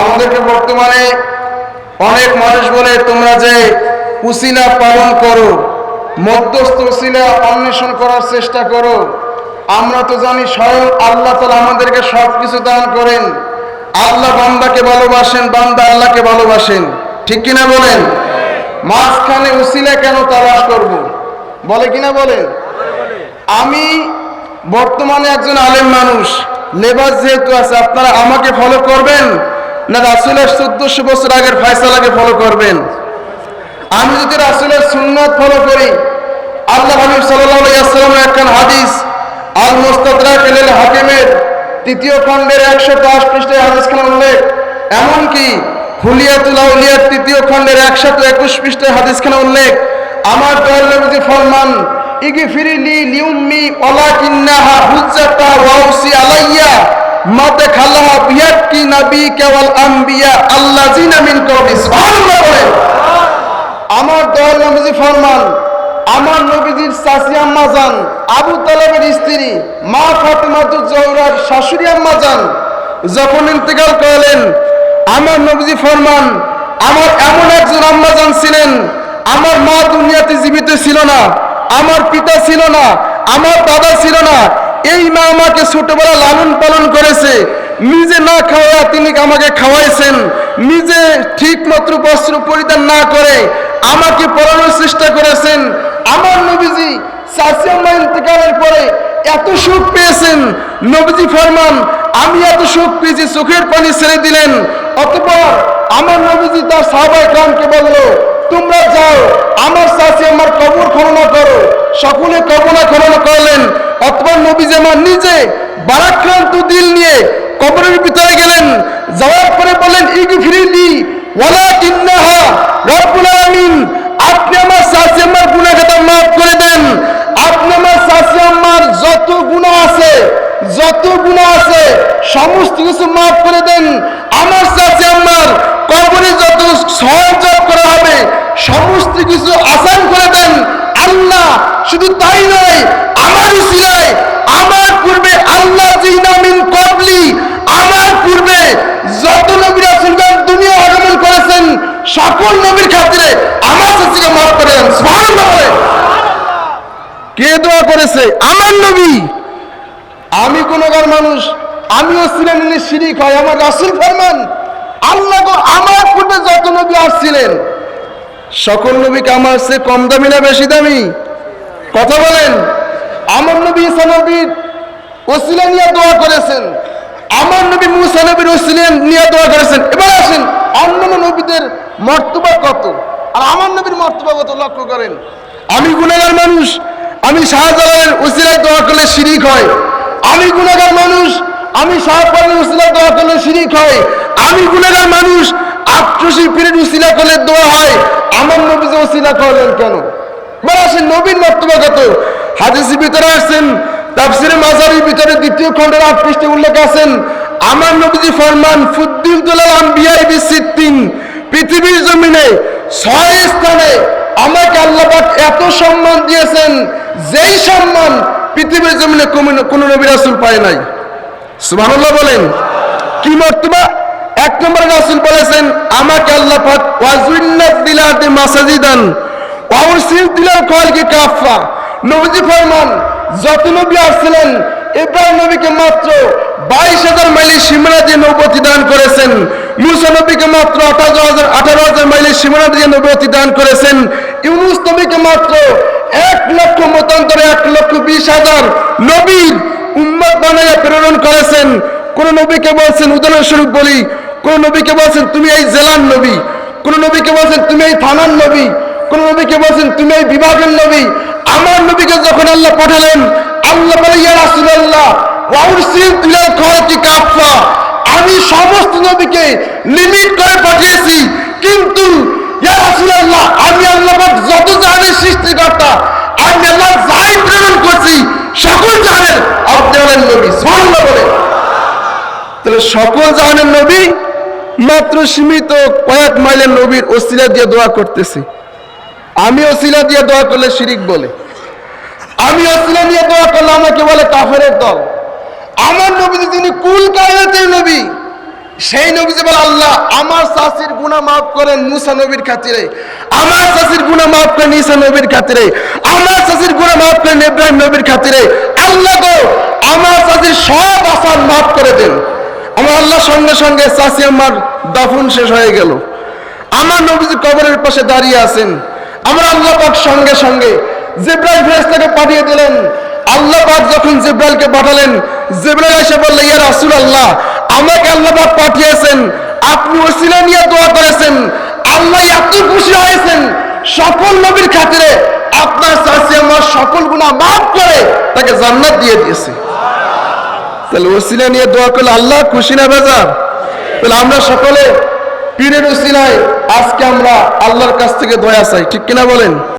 আমাদেরকে বর্তমানে অনেক মানুষ বলে, তোমরা যে উসিলা পালন করো, মধ্যস্থ উসিলা অন্বেষণ করার চেষ্টা করো, আমরা তো জানি স্বয়ং আল্লাহ তালা আমাদেরকে সব কিছু দান করেন। আল্লাহ বান্দাকে ভালোবাসেন, বান্দা আল্লাহকে ভালোবাসেন। ঠিক কিনা বলেন? মাঝখানে উসিলা কেন তালাশ করব? বলে কিনা বলেন? আমি বর্তমানে একজন আলেম মানুষ, লেবাস যেহেতু আছে, আপনারা আমাকে ফলো করবেন? না, রাসুলের চোদ্দশো বছর আগের ফয়সালাকে ফলো করবেন। আমি যদি রাসুলের সুন্নত ফলো করি, আল্লাহ হাবিব সাল্লামের একখান হাদিস আল মোস্তাদরাক এল হাকিমের তৃতীয় খণ্ডের একশো পাঁচ পৃষ্ঠের হাদিসখানে উল্লেখ। এমনকি হুলিয়াতুল আউলিয়ার তৃতীয় খণ্ডের একশত একুশ পৃষ্ঠের হাদিসখানে উল্লেখ। আমার দয়াল নবীজি ফরমান ইগফিরি লি লিউম্মি ওয়ালাকিন্নাহা হুজ্জাতা ওয়াউসি আলাইয়া। মাতে খালাহা বিয়াক্কি নবী কেবল আম্বিয়া আল্লাযিনা মিন কওমি সুবহানাল্লাহ আমার দয়াল নবীজি ফরমান, আমার নবীজির চাচি আম্মা যান, আবু তালেবের স্ত্রী, মা ফাতেমাতুজ জহরার শাশুড়ি আম্মা যান, যখন ইন্তেকাল করলেন, আমার নবীজি ফরমান, আমার এমন একজন আম্মা যান ছিলেন, আমার মা দুনিয়াতে জীবিত ছিল না, আমার পিতা ছিল না, আমার দাদা ছিল না এই মা আমাকে ছোটবেলা লালন পালন করেছে। নিজে না খাওয়া তিনি আমাকে খাওয়াইছেন। নিজে ঠিক মাত্র বস্ত্র পরিধান না করে আমাকে পড়ানোর চেষ্টা করেছেন। আমার নবীজি চাষি আম্মা ইন্তেকালের পরে এত সুখ পেয়েছেন। নবীজি ফরমান, আমি এত সুখ পেয়েছি, চোখের পানি ছেড়ে দিলেন। অতপর আমার নবীজি তার সাহাবাই কামকে বলল, তোমরা যাও, আমার চাষি আমার কবর খননা করো। সকলে কবনা খননা করলেন। অতপর নবীজি আমার নিজে বারাক্রান্ত দিল নিয়ে কবরের ভিতরে গেলেন, যাওয়ার পরে বললেন ইগফিরিলি ওয়ালা কিন্নাহা আলামিন, আপনি আমার আম্মার গুনাহগাতা মাফ করে দেন। আপনি আমার শাশি আম্মার যত গুনাহ আছে, যত গুনাহ আছে, সমস্ত কিছু মাফ করে দেন। আমার শাশি আম্মার কবরে যত সহযোগ করা হবে, সমস্ত কিছু আসান করে দেন। আল্লাহ শুধু তাই নয় আমার উসিলায় আমার পূর্বে আল্লাহ জিনামিন কবলি আমার পূর্বে যত নবীরা সুলতান দুনিয়া আগমন করেছেন সকল নবীর খাতিরে আমার চাষিকে মাফ করে দেন কে দোয়া করেছে? আমার নবী। আমি গুণগার মানুষ, আমিও ছিলেন শিরিক হয়, আমার রাসুল ফরমান। আল্লাহ আমার পূর্বে যত নবী আসছিলেন, সকল নবীকে আমার সে কম দামি না বেশি দামি? কথা বলেন। আমার নবী ঈসা নবীর ওসিলা নিয়ে দোয়া করেছেন। আমার নবী মুসা নবীর ওসিলা নিয়ে দোয়া করেছেন। এবার আসেন অন্যান্য নবীদের মর্তবা কত? আর আমার নবীর মর্তবা কত লক্ষ্য করেন? আমি গুণাগার মানুষ, আমি শাহজালালের ওসিলায় দোয়া করলে শিরিক হয়। আমি গুণাগার মানুষ, আমি শাহপালের ওসিলায় দোয়া করলে শিরিক হয়। আমি গুণাগার মানুষ আটশোশি পীরের উসিলা করলে দোয়া হয়। আমার নবী যে ওসিলা করলেন কেন? এবার আসেন নবীন বক্তব্য কত? হাদিসের ভিতরে আসছেন, তাফসিরে মাজারির ভিতরে দ্বিতীয় খণ্ডের আট পৃষ্ঠে উল্লেখ আছেন, আমার নবীজি ফরমান ফুদ্দিল দুলাল আম্বিয়াই বিসিদ্দিন। পৃথিবীর জমিনে ছয় স্থানে আমাকে আল্লাপাক এত সম্মান দিয়েছেন, যেই সম্মান পৃথিবীর জমিনে কোনো- নবী রাসূল পায় নাই। সুবহানাল্লাহ বলেন। কি মর্তবা? এক নম্বর রাসূল বলেছেন, আমাকে আল্লাহ পাক ওয়াজুন্নাত দিলাতে মাসাজিদান ওয়াউসিল দিলাল কলকে কাফা নবীজি ফরমান, যত নবী আসছিলেন ইব্রাহিম নবীকে মাত্র বাইশ হাজার মাইলের সীমানা দিয়ে নবতী দান করেছেন। মুসা নবীকে মাত্র আঠারো হাজার আঠারো হাজার মাইলের সীমানা দিয়ে নবতী দান করেছেন। ইউনুস নবীকে মাত্র এক লক্ষ মতান্তরে এক লক্ষ বিশ হাজার নবীর উম্মত বানাইয়া প্রেরণ করেছেন। কোন নবীকে বলছেন, উদাহরণস্বরূপ বলি, কোন নবীকে বলছেন, তুমি এই জেলার নবী। কোন নবীকে বলছেন, তুমি এই থানার নবী। কোন নবীকে বলছেন, তুমি এই বিভাগের নবী। আমার নবীকে যখন আল্লাহ পাঠালেন, আল্লাহ বলে, ইয়া রাসূলুল্লাহ ওয়াউরসিল বিলাল খালকি কাফা আমি সমস্ত নবীকে লিমিট করে পাঠিয়েছি। কিন্তু আমি আল্লাহ যত জাহানের সৃষ্টিকর্তা, আমি আল্লাহ যাই প্রেরণ করছি, সকল জাহানের, আপনি হলেন নবী, সুবহানাল্লাহ বলে তাহলে সকল জাহানের নবী মাত্র সীমিত কয়েক মাইলের নবীর ওসিলা দিয়ে দোয়া করতেছি। আমি ওসিলা দিয়ে দোয়া করলে শিরিক বলে। আমি ওসিলা দিয়ে দোয়া করলে আমাকে বলে কাফেরের দল। আমার নবী যিনি কুল কায়নাতের নবী, সেই নবী বলে, আল্লাহ, আমার চাষির গুণা মাফ করেন মুসা নবীর খাতিরে। আমার চাষির গুণা মাফ করেন ঈসা নবীর খাতিরে। আমার চাষির গুণা মাফ করেন ইব্রাহিম নবীর খাতিরে। আল্লাহ গো, আমার চাষির সব আসান মাফ করে দেন। আমার আল্লাহ সঙ্গে সঙ্গে চাষি আমার দাফন শেষ হয়ে গেল। আমার নবীজি কবরের পাশে দাঁড়িয়ে আছেন, আমার আল্লাহ পাক সঙ্গে সঙ্গে জিব্রাইল ফেরেশতাকে পাঠিয়ে দিলেন। আল্লাহ পাক যখন জিব্রাইলকে পাঠালেন জিব্রাইল এসে বলল, ইয়া রাসূলুল্লাহ, আমাকে আল্লাহ পাক পাঠিয়েছেন, আপনি ওসিলা নিয়ে দোয়া করেছেন, আল্লাহ এত খুশি হয়েছেন নবীর খাতিরে আপনার আমার সকল গুনাহ মাফ করে তাকে জান্নাত দিয়ে দিয়েছে। তাহলে ওসিলা নিয়ে দোয়া করলে আল্লাহ খুশি না বেজার? তাহলে আমরা সকলে পীরের ওসিলায় আজকে আমরা আল্লাহর কাছ থেকে দয়া চাই, ঠিক কিনা বলেন?